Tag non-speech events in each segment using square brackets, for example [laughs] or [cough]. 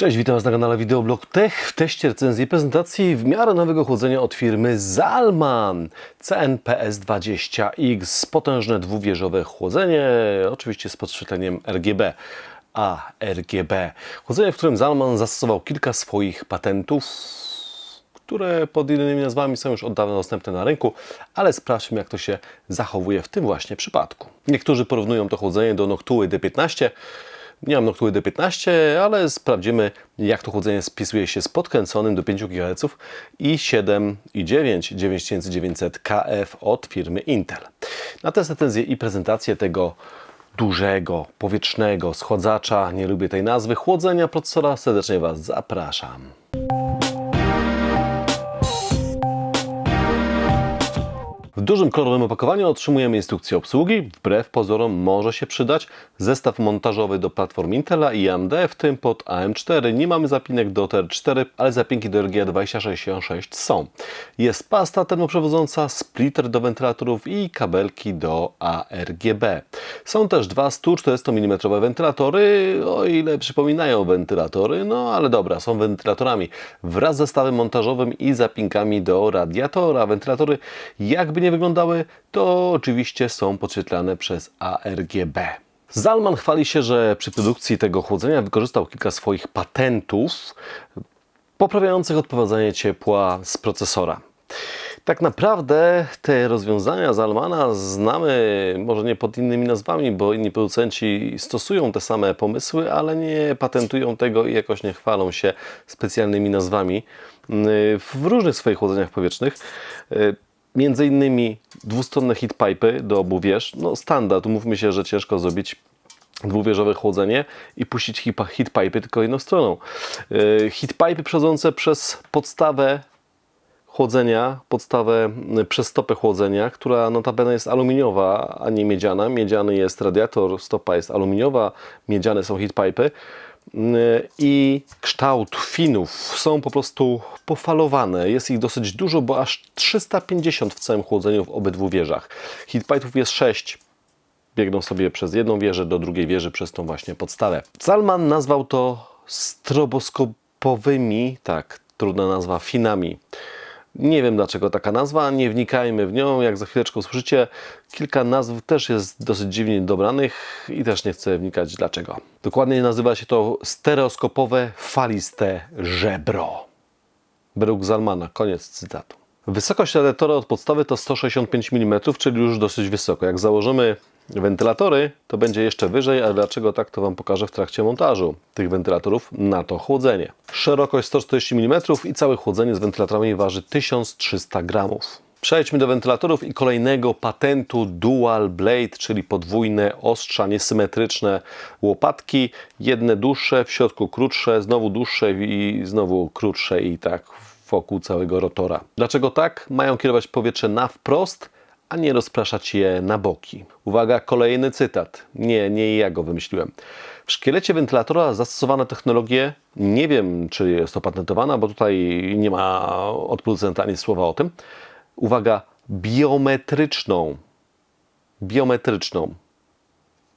Cześć, witam Was na kanale Wideoblog Tech w teście recenzji i prezentacji w miarę nowego chłodzenia od firmy Zalman CNPS20X. Potężne dwuwieżowe chłodzenie, oczywiście z podświetleniem RGB. A, RGB. Chłodzenie, w którym Zalman zastosował kilka swoich patentów, które pod innymi nazwami są już od dawna dostępne na rynku, ale sprawdźmy jak to się zachowuje w tym właśnie przypadku. Niektórzy porównują to chłodzenie do Noctuły D15, nie mam Noctuły D15, ale sprawdzimy, jak to chłodzenie spisuje się z podkręconym do 5 GHz i 7 i 9 9900 KF od firmy Intel. Na tę recenzję i prezentację tego dużego, powietrznego schładzacza, nie lubię tej nazwy, chłodzenia procesora, serdecznie Was zapraszam. W dużym kolorowym opakowaniu otrzymujemy instrukcję obsługi. Wbrew pozorom może się przydać zestaw montażowy do platform Intela i AMD, w tym pod AM4. Nie mamy zapinek do TR4, ale zapinki do RG2666 są. Jest pasta termoprzewodząca, splitter do wentylatorów i kabelki do ARGB. Są też dwa 140 mm wentylatory, o ile przypominają wentylatory, no ale dobra, są wentylatorami wraz z zestawem montażowym i zapinkami do radiatora. Wentylatory jakby nie wyglądały, to oczywiście są podświetlane przez ARGB. Zalman chwali się, że przy produkcji tego chłodzenia wykorzystał kilka swoich patentów poprawiających odprowadzanie ciepła z procesora. Tak naprawdę te rozwiązania Zalmana znamy może nie pod innymi nazwami, bo inni producenci stosują te same pomysły, ale nie patentują tego i jakoś nie chwalą się specjalnymi nazwami w różnych swoich chłodzeniach powietrznych. Między innymi dwustronne heatpipy do obu wież. No standard, mówmy się, że ciężko zrobić dwuwieżowe chłodzenie i puścić heatpipy tylko jedną stroną. Heatpipy przechodzące przez podstawę chłodzenia, podstawę przez stopę chłodzenia, która notabene jest aluminiowa, a nie miedziana. Miedziany jest radiator, stopa jest aluminiowa, miedziane są heatpipy i kształt finów są po prostu pofalowane. Jest ich dosyć dużo, bo aż 350 w całym chłodzeniu w obydwu wieżach. Heatpipów jest 6. Biegną sobie przez jedną wieżę do drugiej wieży przez tą właśnie podstawę. Salman nazwał to stroboskopowymi, tak, trudna nazwa, finami. Nie wiem dlaczego taka nazwa, nie wnikajmy w nią. Jak za chwileczkę usłyszycie, kilka nazw też jest dosyć dziwnie dobranych i też nie chcę wnikać dlaczego. Dokładnie nazywa się to stereoskopowe faliste żebro. Według Zalmana. Koniec cytatu. Wysokość radiatora od podstawy to 165 mm, czyli już dosyć wysoko. Jak założymy wentylatory, to będzie jeszcze wyżej, a dlaczego tak, to Wam pokażę w trakcie montażu tych wentylatorów na to chłodzenie. Szerokość 140 mm i całe chłodzenie z wentylatorami waży 1300 gramów. Przejdźmy do wentylatorów i kolejnego patentu Dual Blade, czyli podwójne ostrza niesymetryczne łopatki, jedne dłuższe, w środku krótsze, znowu dłuższe i znowu krótsze i tak wokół całego rotora. Dlaczego tak? Mają kierować powietrze na wprost, a nie rozpraszać je na boki. Uwaga, kolejny cytat. Nie, nie ja go wymyśliłem. W szkielecie wentylatora zastosowano technologię, nie wiem czy jest opatentowana, bo tutaj nie ma od producenta ani słowa o tym. Uwaga, biometryczną. Biometryczną.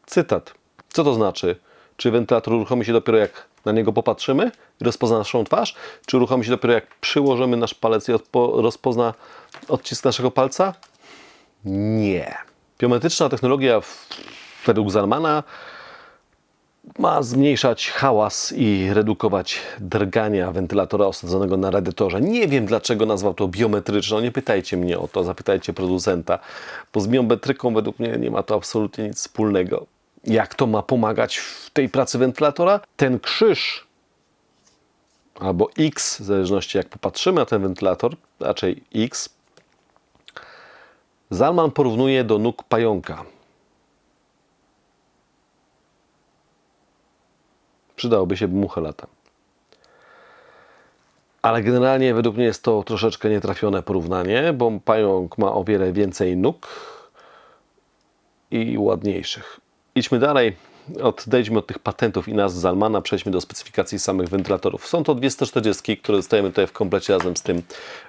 Cytat. Co to znaczy? Czy wentylator uruchomi się dopiero jak na niego popatrzymy i rozpozna naszą twarz? Czy uruchomi się dopiero jak przyłożymy nasz palec i rozpozna odcisk naszego palca? Nie. Biometryczna technologia według Zalmana ma zmniejszać hałas i redukować drgania wentylatora osadzonego na radiatorze. Nie wiem dlaczego nazwał to biometryczną, nie pytajcie mnie o to, zapytajcie producenta, bo z biometryką według mnie nie ma to absolutnie nic wspólnego. Jak to ma pomagać w tej pracy wentylatora? Ten krzyż albo X, w zależności jak popatrzymy na ten wentylator, raczej X, Zalman porównuje do nóg pająka. Przydałoby się mucha lata. Ale generalnie według mnie jest to troszeczkę nietrafione porównanie, bo pająk ma o wiele więcej nóg i ładniejszych. Idźmy dalej. Odejdźmy od tych patentów i nazw Zalmana, przejdźmy do specyfikacji samych wentylatorów. Są to 240, które dostajemy tutaj w komplecie razem z tym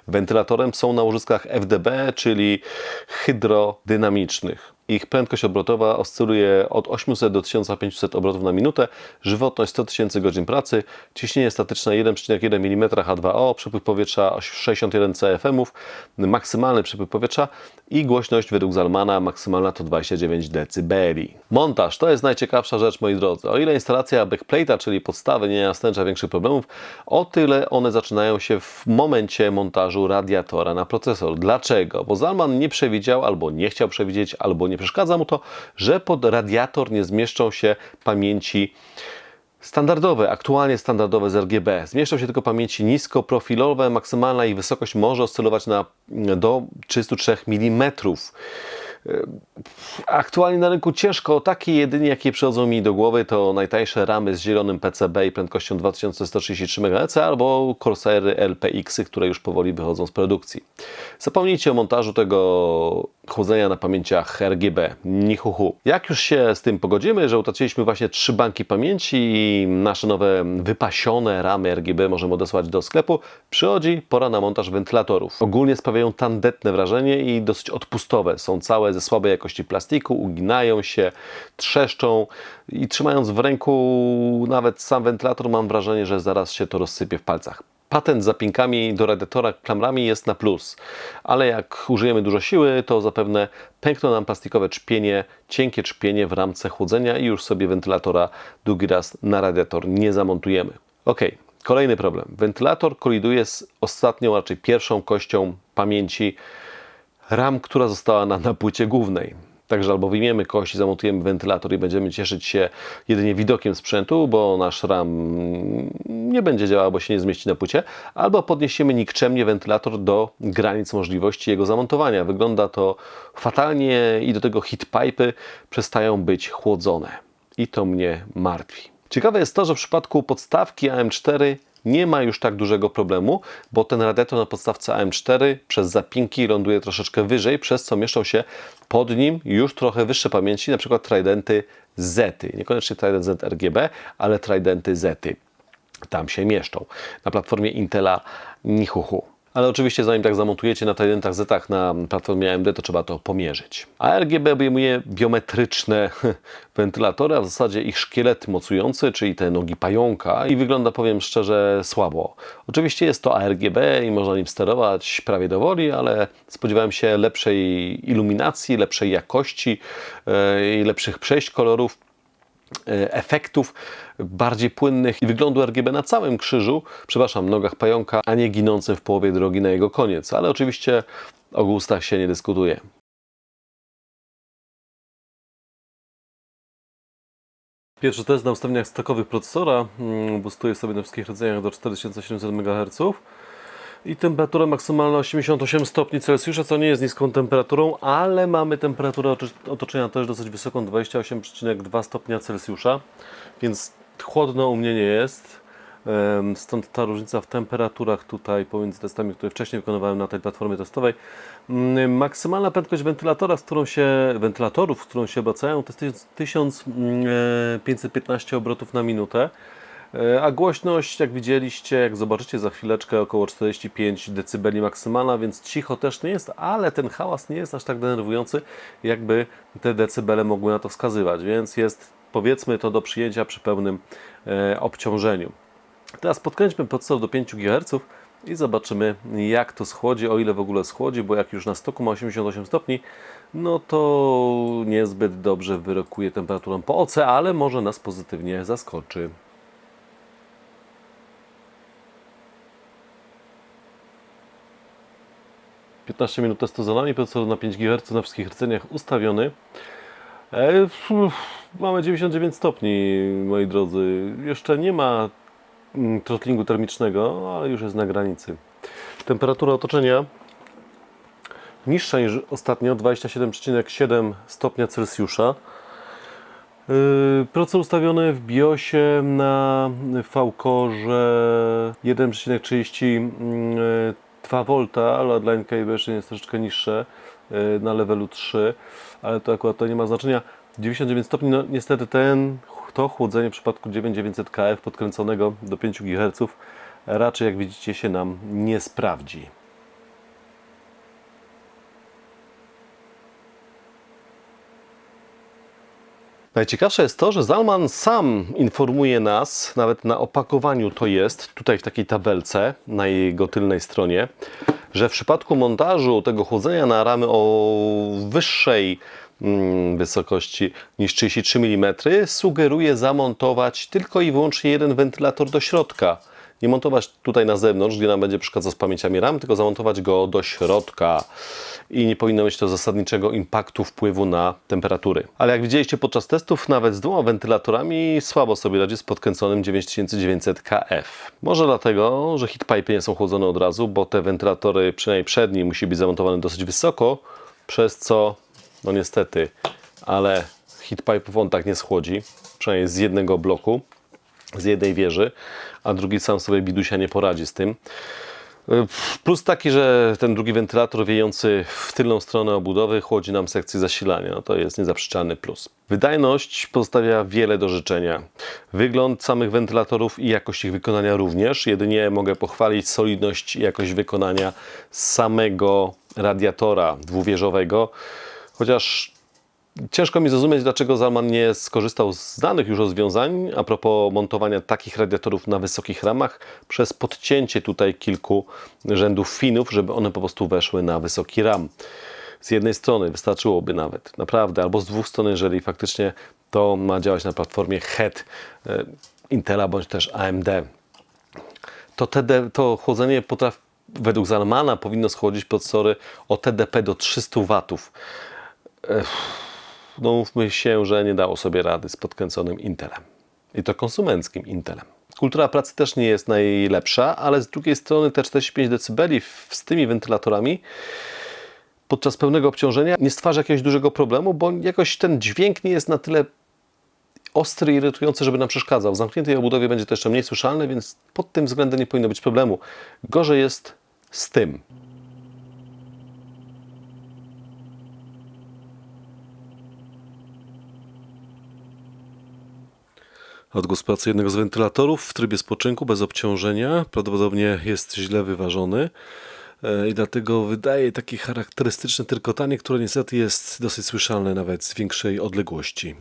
wentylatorem. Są na łożyskach FDB, czyli hydrodynamicznych. Ich prędkość obrotowa oscyluje od 800 do 1500 obrotów na minutę, żywotność 100 tysięcy godzin pracy, ciśnienie statyczne 1,1 mm H2O, przepływ powietrza 61 CFM, maksymalny przepływ powietrza i głośność według Zalmana maksymalna to 29 dB. Montaż to jest najciekawsza rzecz, moi drodzy. O ile instalacja backplate'a, czyli podstawy, nie następcza większych problemów, o tyle one zaczynają się w momencie montażu radiatora na procesor. Dlaczego? Bo Zalman nie przewidział, albo nie chciał przewidzieć, albo nie przeszkadza mu to, że pod radiator nie zmieszczą się pamięci standardowe, aktualnie standardowe z RGB. Zmieszczą się tylko pamięci niskoprofilowe, maksymalna ich wysokość może oscylować na, do 33 mm. Aktualnie na rynku ciężko, takie jedynie jakie przychodzą mi do głowy to najtańsze ramy z zielonym PCB i prędkością 2133 MHz albo Corsairy LPX, które już powoli wychodzą z produkcji. Zapomnijcie o montażu tego chłodzenia na pamięciach RGB, nichuchu. Jak już się z tym pogodzimy, że utraciliśmy właśnie trzy banki pamięci i nasze nowe wypasione ramy RGB możemy odesłać do sklepu, przychodzi pora na montaż wentylatorów. Ogólnie sprawiają tandetne wrażenie i dosyć odpustowe. Są całe ze słabej jakości plastiku, uginają się, trzeszczą i trzymając w ręku nawet sam wentylator mam wrażenie, że zaraz się to rozsypie w palcach. Patent z zapinkami do radiatora klamrami jest na plus, ale jak użyjemy dużo siły, to zapewne pękną nam plastikowe czpienie, cienkie czpienie w ramce chłodzenia i już sobie wentylatora drugi raz na radiator nie zamontujemy. Ok, kolejny problem. Wentylator koliduje z ostatnią, raczej pierwszą kością pamięci RAM, która została na, na płycie głównej. Także albo wyjmiemy kość zamontujemy wentylator i będziemy cieszyć się jedynie widokiem sprzętu, bo nasz RAM nie będzie działał, bo się nie zmieści na płycie, albo podniesiemy nikczemnie wentylator do granic możliwości jego zamontowania. Wygląda to fatalnie i do tego heatpipy przestają być chłodzone. I to mnie martwi. Ciekawe jest to, że w przypadku podstawki AM4 nie ma już tak dużego problemu, bo ten radiator na podstawce AM4 przez zapinki ląduje troszeczkę wyżej, przez co mieszczą się pod nim już trochę wyższe pamięci, na przykład Tridenty Z. Niekoniecznie Trident Z RGB, ale Tridenty Z. Tam się mieszczą. Na platformie Intela Nichuchu. Ale oczywiście zanim tak zamontujecie na Tridentach Z na platformie AMD, to trzeba to pomierzyć. A RGB obejmuje biometryczne [laughs] wentylatory, a w zasadzie ich szkielet mocujący, czyli te nogi pająka i wygląda, powiem szczerze, słabo. Oczywiście jest to ARGB i można nim sterować prawie do woli, ale spodziewałem się lepszej iluminacji, lepszej jakości e, i lepszych przejść kolorów efektów bardziej płynnych i wyglądu RGB na całym krzyżu, przepraszam, nogach pająka, a nie ginącym w połowie drogi na jego koniec. Ale oczywiście o gustach się nie dyskutuje. Pierwszy test na ustawieniach stakowych procesora. Mm, Boostuję sobie na wszystkich rdzeniach do 4700 MHz. I temperatura maksymalna 88 stopni Celsjusza, co nie jest niską temperaturą, ale mamy temperaturę otoczenia też dosyć wysoką, 28,2 stopnia Celsjusza, więc chłodno u mnie nie jest. Stąd ta różnica w temperaturach tutaj pomiędzy testami, które wcześniej wykonywałem na tej platformie testowej. Mm, Maksymalna prędkość wentylatora, z którą się, wentylatorów, z którą się obracają, to jest 1515 obrotów na minutę. E, A głośność, jak widzieliście, jak zobaczycie za chwileczkę, około 45 dB maksymalna, więc cicho też nie jest, ale ten hałas nie jest aż tak denerwujący, jakby te decybele mogły na to wskazywać, więc jest powiedzmy to do przyjęcia przy pełnym e, obciążeniu. Teraz podkręćmy procesor do 5 GHz i zobaczymy jak to schłodzi, o ile w ogóle schłodzi, bo jak już na stoku ma 88 stopni, no to niezbyt dobrze wyrokuje temperaturą po oce, ale może nas pozytywnie zaskoczy. 15 minut testu za nami, procesor na 5 GHz na wszystkich rdzeniach ustawiony. E, mamy 99 stopni, moi drodzy. Jeszcze nie ma mm, trotlingu termicznego, ale już jest na granicy. Temperatura otoczenia niższa niż ostatnio, 27,7 stopnia Celsjusza. E, procesor ustawiony w BIOSie na VCorze 1,33 2 V, ale dla NKBShin jest troszeczkę niższe y, na levelu 3, ale to akurat to nie ma znaczenia. 99 stopni, no niestety ten, to chłodzenie w przypadku 9900 KF podkręconego do 5 GHz raczej jak widzicie się nam nie sprawdzi. Najciekawsze jest to, że Zalman sam informuje nas, nawet na opakowaniu to jest, tutaj w takiej tabelce na jego tylnej stronie, że w przypadku montażu tego chłodzenia na ramy o wyższej mm, wysokości niż 33 mm sugeruje zamontować tylko i wyłącznie jeden wentylator do środka. Nie montować tutaj na zewnątrz, gdzie nam będzie przeszkadzał z pamięciami RAM, tylko zamontować go do środka. I nie powinno mieć to zasadniczego impaktu wpływu na temperatury. Ale jak widzieliście podczas testów, nawet z dwoma wentylatorami słabo sobie radzi z podkręconym 9900 KF. Może dlatego, że heatpipe nie są chłodzone od razu, bo te wentylatory, przynajmniej przedni, musi być zamontowane dosyć wysoko, przez co, no niestety, ale heatpipe'ów on tak nie schłodzi, przynajmniej z jednego bloku z jednej wieży, a drugi sam sobie bidusia nie poradzi z tym. Plus taki, że ten drugi wentylator wiejący w tylną stronę obudowy chłodzi nam sekcję zasilania. No to jest niezaprzeczalny plus. Wydajność pozostawia wiele do życzenia. Wygląd samych wentylatorów i jakość ich wykonania również. Jedynie mogę pochwalić solidność i jakość wykonania samego radiatora dwuwieżowego. Chociaż Ciężko mi zrozumieć, dlaczego Zalman nie skorzystał z znanych już rozwiązań a propos montowania takich radiatorów na wysokich ramach przez podcięcie tutaj kilku rzędów finów, żeby one po prostu weszły na wysoki ram. Z jednej strony wystarczyłoby nawet, naprawdę, albo z dwóch stron, jeżeli faktycznie to ma działać na platformie HEAD e, Intela bądź też AMD. To, TD, to chłodzenie potrafi, według Zalmana powinno schłodzić procesory o TDP do 300 W. No mówmy się, że nie dało sobie rady z podkręconym Intelem. I to konsumenckim Intelem. Kultura pracy też nie jest najlepsza, ale z drugiej strony te 45 dB z tymi wentylatorami podczas pełnego obciążenia nie stwarza jakiegoś dużego problemu, bo jakoś ten dźwięk nie jest na tyle ostry i irytujący, żeby nam przeszkadzał. W zamkniętej obudowie będzie to jeszcze mniej słyszalne, więc pod tym względem nie powinno być problemu. Gorzej jest z tym. Odgłos pracy jednego z wentylatorów w trybie spoczynku bez obciążenia prawdopodobnie jest źle wyważony e, i dlatego wydaje takie charakterystyczne tyrkotanie, które niestety jest dosyć słyszalne nawet z większej odległości.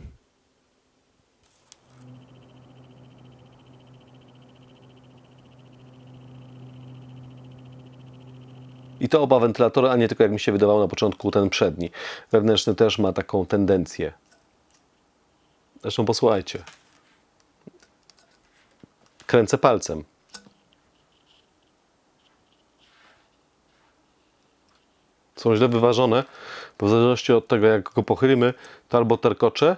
I to oba wentylatory, a nie tylko jak mi się wydawało na początku ten przedni. Wewnętrzny też ma taką tendencję. Zresztą posłuchajcie kręcę palcem. Są źle wyważone, bo w zależności od tego, jak go pochylimy, to albo terkocze,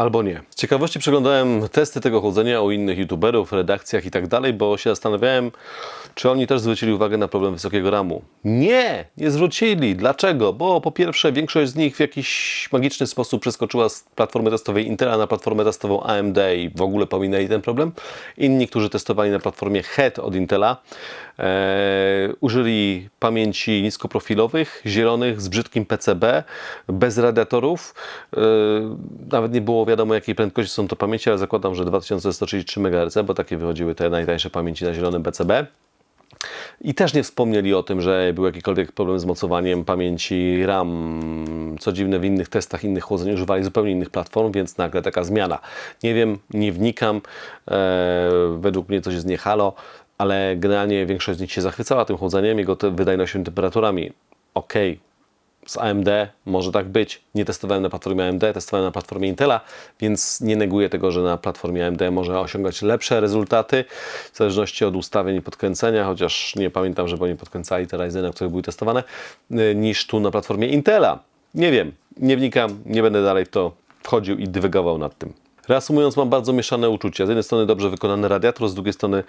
albo nie. Z ciekawości przeglądałem testy tego chłodzenia u innych youtuberów, redakcjach i tak dalej, bo się zastanawiałem, czy oni też zwrócili uwagę na problem wysokiego ramu. Nie, nie zwrócili. Dlaczego? Bo po pierwsze większość z nich w jakiś magiczny sposób przeskoczyła z platformy testowej Intela na platformę testową AMD i w ogóle pominęli ten problem. Inni, którzy testowali na platformie Head od Intela, e, użyli pamięci niskoprofilowych, zielonych, z brzydkim PCB, bez radiatorów. E, nawet nie było wiadomo jakiej prędkości są to pamięci, ale zakładam, że 2133 MHz, bo takie wychodziły te najtańsze pamięci na zielonym PCB. I też nie wspomnieli o tym, że był jakikolwiek problem z mocowaniem pamięci RAM. Co dziwne, w innych testach, innych chłodzeń używali zupełnie innych platform, więc nagle taka zmiana. Nie wiem, nie wnikam. E, według mnie coś jest nie ale generalnie większość z nich się zachwycała tym chłodzeniem, jego wydajnością i temperaturami. Okej, okay z AMD może tak być. Nie testowałem na platformie AMD, testowałem na platformie Intela, więc nie neguję tego, że na platformie AMD może osiągać lepsze rezultaty w zależności od ustawień i podkręcenia, chociaż nie pamiętam, żeby oni podkręcali te Ryzeny, które były testowane, y, niż tu na platformie Intela. Nie wiem, nie wnikam, nie będę dalej w to wchodził i dywygował nad tym. Reasumując, mam bardzo mieszane uczucia. Z jednej strony dobrze wykonany radiator, z drugiej strony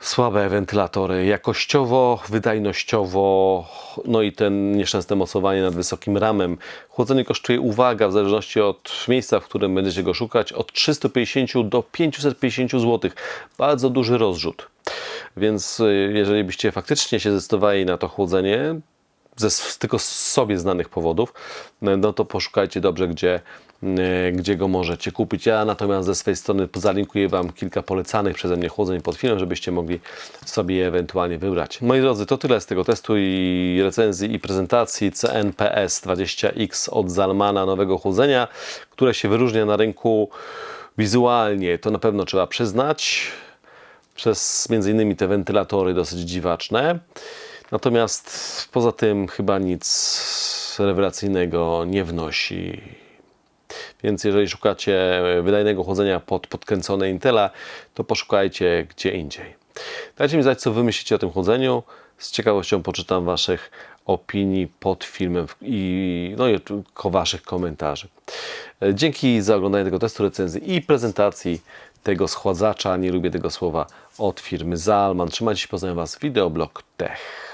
słabe wentylatory, jakościowo, wydajnościowo, no i ten nieszczęsne mocowanie nad wysokim ramem. Chłodzenie kosztuje, uwaga, w zależności od miejsca, w którym będziecie go szukać, od 350 do 550 zł. Bardzo duży rozrzut. Więc y, jeżeli byście faktycznie się zdecydowali na to chłodzenie, ze tylko sobie znanych powodów, no to poszukajcie dobrze, gdzie, gdzie go możecie kupić. Ja natomiast ze swojej strony zalinkuję Wam kilka polecanych przeze mnie chłodzeń pod filmem, żebyście mogli sobie je ewentualnie wybrać. Moi drodzy, to tyle z tego testu i recenzji i prezentacji CNPS 20X od Zalmana nowego chłodzenia, które się wyróżnia na rynku wizualnie, to na pewno trzeba przyznać przez między innymi te wentylatory dosyć dziwaczne. Natomiast poza tym chyba nic rewelacyjnego nie wnosi. Więc jeżeli szukacie wydajnego chłodzenia pod podkręcone Intela, to poszukajcie gdzie indziej. Dajcie mi znać, co wy myślicie o tym chłodzeniu. Z ciekawością poczytam waszych opinii pod filmem i, no i waszych komentarzy. Dzięki za oglądanie tego testu recenzji i prezentacji tego schładzacza, nie lubię tego słowa, od firmy Zalman. Trzymajcie się, pozdrawiam was, Videoblog Tech.